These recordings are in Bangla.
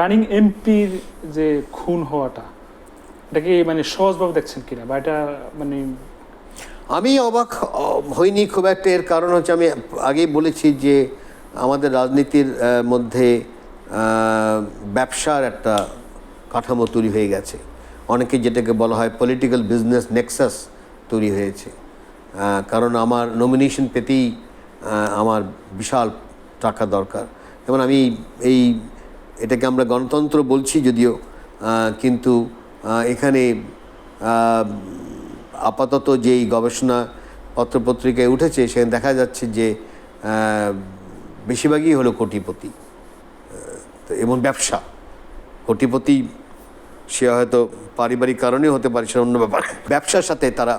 রানিং এমপির যে খুন হওয়াটা এটাকে মানে সহজভাবে দেখছেন কিনা? বা এটা মানে আমি অবাক হইনি খুব একটা। এর কারণ হচ্ছে আমি আগেই বলেছি যে আমাদের রাজনীতির মধ্যে ব্যবসার একটা কাঠামো তৈরি হয়ে গেছে। অনেকে যেটাকে বলা হয় পলিটিক্যাল বিজনেস নেক্সাস তৈরি হয়েছে। কারণ আমার নমিনেশন পেতেই আমার বিশাল টাকা দরকার। যেমন আমি এই এটাকে আমরা গণতন্ত্র বলছি যদিও কিন্তু এখানে আপাতত যেই গবেষণা পত্রপত্রিকায় উঠেছে, সেখানে দেখা যাচ্ছে যে বেশিরভাগই হলো কোটিপতি তো এবং ব্যবসা। কোটিপতি, সে হয়তো পারিবারিক কারণে হতে পারে, সেটা অন্য ব্যাপার। ব্যবসার সাথে তারা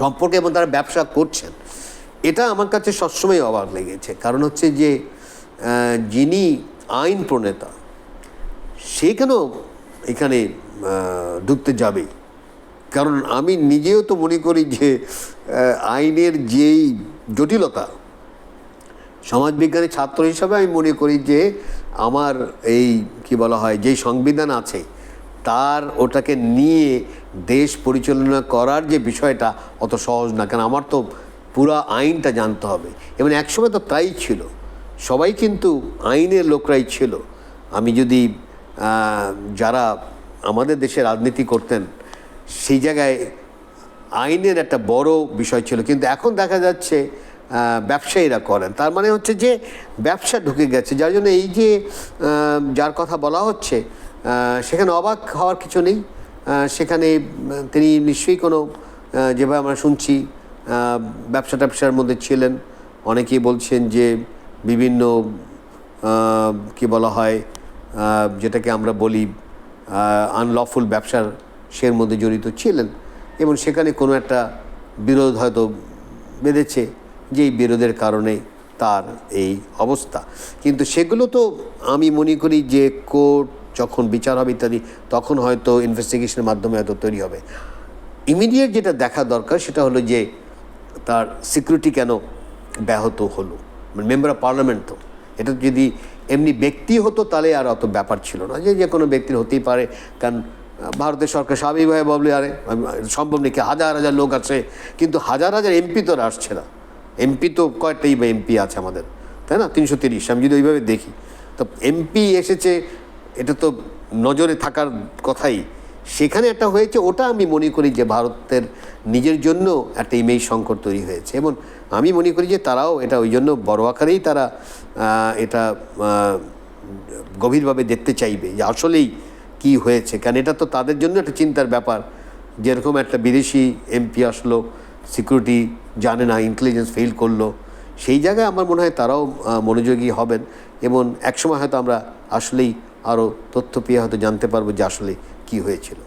সম্পর্কে এবং তারা ব্যবসা করছেন। এটা আমার কাছে সবসময় অবাক লেগেছে। কারণ হচ্ছে যে যিনি আইন প্রণেতা, সে কেন এখানে ঢুকতে যাবে? কারণ আমি নিজেও তো মনে করি যে আইনের যেই জটিলতা সমাজবিজ্ঞানের ছাত্র হিসাবে আমি মনে করি যে, আমার এই কি বলা হয়, যেই সংবিধান আছে, তার ওটাকে নিয়ে দেশ পরিচালনা করার যে বিষয়টা অত সহজ না। কারণ আমার তো পুরো আইনটা জানতে হবে। এবং একসময় তো তাই ছিল। সবাই কিন্তু আইনের লোকরাই ছিল। আমি যদি যারা আমাদের দেশে রাজনীতি করতেন, সেই জায়গায় আইনের একটা বড় বিষয় ছিল। কিন্তু এখন দেখা যাচ্ছে ব্যবসায়ীরা করেন। তার মানে হচ্ছে যে, ব্যবসা ঢুকে গেছে। যার জন্য এই যে যার কথা বলা হচ্ছে সেখানে অবাক হওয়ার কিছু নেই। সেখানে তিনি নিশ্চয়ই কোনো যেভাবে আমরা শুনছি ব্যবসা ট্যাবসার মধ্যে ছিলেন। অনেকেই বলছেন যে বিভিন্ন কি বলা হয় যেটাকে আমরা বলি আনলফুল ব্যবসার সের মধ্যে জড়িত ছিলেন এবং সেখানে কোনো একটা বিরোধ হয়তো বেঁধেছে, যেই বিরোধের কারণে তার এই অবস্থা। কিন্তু সেগুলো তো আমি মনে করি যে কোর্ট যখন বিচার হবে ইত্যাদি, তখন হয়তো ইনভেস্টিগেশনের মাধ্যমে হয়তো তৈরি হবে। ইমিডিয়েট যেটা দেখা দরকার সেটা হলো যে তার সিকিউরিটি কেন ব্যাহত হলো। মেম্বার অফ পার্লামেন্ট তো। এটা যদি এমনি ব্যক্তি হতো, তাহলে আর অত ব্যাপার ছিল না যে যে কোনো ব্যক্তির হতেই পারে। কারণ ভারতের সরকার স্বাভাবিকভাবে বললে আরে সম্ভব নাকি হাজার হাজার লোক আছে, কিন্তু হাজার হাজার এমপি তো আসছে না। এমপি তো কয়টাই বা এমপি আছে আমাদের, তাই না? তিনশো তিরিশ, আমি যদি ওইভাবে দেখি। তো এমপি এসেছে, এটা তো নজরে থাকার কথাই। সেখানে একটা হয়েছে, ওটা আমি মনে করি যে ভারতের নিজের জন্য একটা ইমেজ সংকট তৈরি হয়েছে। এবং আমি মনে করি যে তারাও এটা ওই জন্য বড় আকারেই তারা এটা গভীরভাবে দেখতে চাইবে যে আসলেই কি হয়েছে। কারণ এটা তো তাদের জন্য একটা চিন্তার ব্যাপার। যেরকম একটা বিদেশি এমপি আসলো সিকিউরিটি জানে না ইন্টেলিজেন্স ফেল করল, সেই জায়গায় আমার মনে হয় তারাও মনোযোগী হবেন। এবং একসময় হয়তো আমরা আসলেই আরও তথ্য পেয়ে হয়তো জানতে পারব যে আসলে কি হয়েছিল?